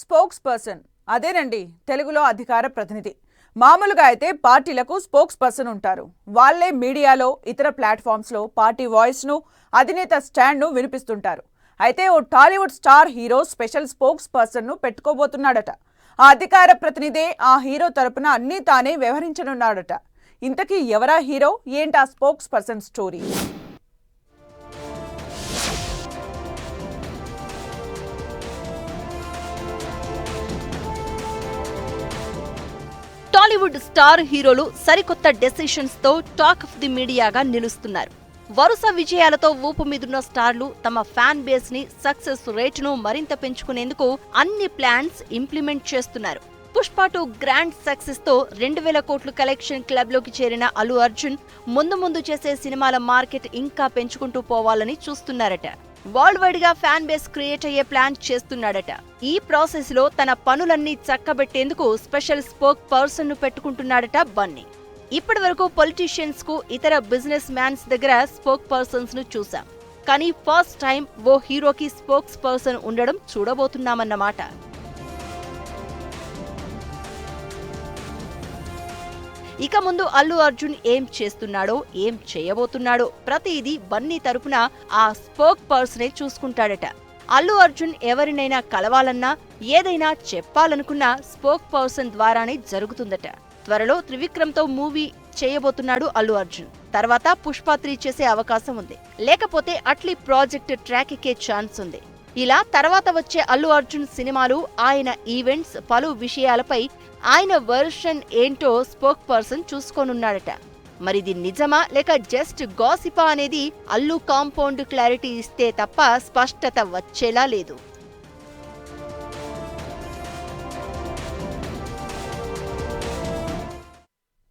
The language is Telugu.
స్పోక్స్ పర్సన్ అదేనండి తెలుగులో అధికార ప్రతినిధి. మామూలుగా అయితే పార్టీలకు స్పోక్స్ పర్సన్ ఉంటారు. వాళ్ళే మీడియాలో ఇతర ప్లాట్ఫామ్స్లో పార్టీ వాయిస్ను అధినేత స్టాండ్ను వినిపిస్తుంటారు. అయితే ఓ టాలీవుడ్ స్టార్ హీరో స్పెషల్ స్పోక్స్ పర్సన్ను పెట్టుకోబోతున్నాడట. ఆ అధికార ప్రతినిధే ఆ హీరో తరపున అన్నీ తానే వ్యవహరించనున్నాడట. ఇంతకీ ఎవరా హీరో? ఏంటా spokes person story? Tollywood star హీరోలు సరికొత్త డెసిషన్స్తో టాక్ ఆఫ్ ది మీడియాగా నిలుస్తున్నారు. వరుస విజయాలతో ఊపు మీదున్న స్టార్లు తమ ఫ్యాన్ బేస్ని సక్సెస్ రేటును మరింత పెంచుకునేందుకు అన్ని ప్లాన్స్ ఇంప్లిమెంట్ చేస్తున్నారు. పుష్ప టూ గ్రాండ్ సక్సెస్తో రెండు వేల కోట్లు కలెక్షన్ క్లబ్లోకి చేరిన అల్లు అర్జున్ ముందు ముందు చేసే సినిమాల మార్కెట్ ఇంకా పెంచుకుంటూ పోవాలని చూస్తున్నారట. వరల్డ్ వైడ్గా ఫ్యాన్ బేస్ క్రియేట్ అయ్యే ప్లాన్ చేస్తున్నాడట. ఈ ప్రాసెస్లో తన పనులన్నీ చక్కబెట్టేందుకు స్పెషల్ స్పోక్ పర్సన్ను పెట్టుకుంటున్నాడట బన్నీ. ఇప్పటి వరకు పొలిటీషియన్స్కు ఇతర బిజినెస్ మ్యాన్స్ దగ్గర స్పోక్ పర్సన్స్ను చూసాం. కానీ ఫస్ట్ టైం ఓ హీరోకి స్పోక్స్ పర్సన్ ఉండడం చూడబోతున్నామన్నమాట. ఇక ముందు అల్లు అర్జున్ ఏం చేస్తున్నాడో ఏం చేయబోతున్నాడో ప్రతిదీ బన్నీ తరపున ఆ స్పోక్ పర్సనే చూసుకుంటాడట. అల్లు అర్జున్ ఎవరినైనా కలవాలన్నా ఏదైనా చెప్పాలనుకున్నా స్పోక్ పర్సన్ ద్వారానే జరుగుతుందట. త్వరలో త్రివిక్రమ్తో మూవీ చేయబోతున్నాడు అల్లు అర్జున్. తర్వాత పుష్ప త్రీ చేసే అవకాశం ఉంది. లేకపోతే అట్లీ ప్రాజెక్ట్ ట్రాక్ ఎక్కే ఛాన్స్ ఉంది. ఇలా తర్వాత వచ్చే అల్లు అర్జున్ సినిమాలు ఆయన ఈవెంట్స్ పలు విషయాలపై ఆయన వెర్షన్ ఏంటో స్పోక్ పర్సన్ చూసుకోనున్నాడట. మరిది నిజమా లేక జస్ట్ గాసిపా అనేది అల్లు కాంపౌండ్ క్లారిటీ ఇస్తే తప్ప స్పష్టత వచ్చేలా లేదు.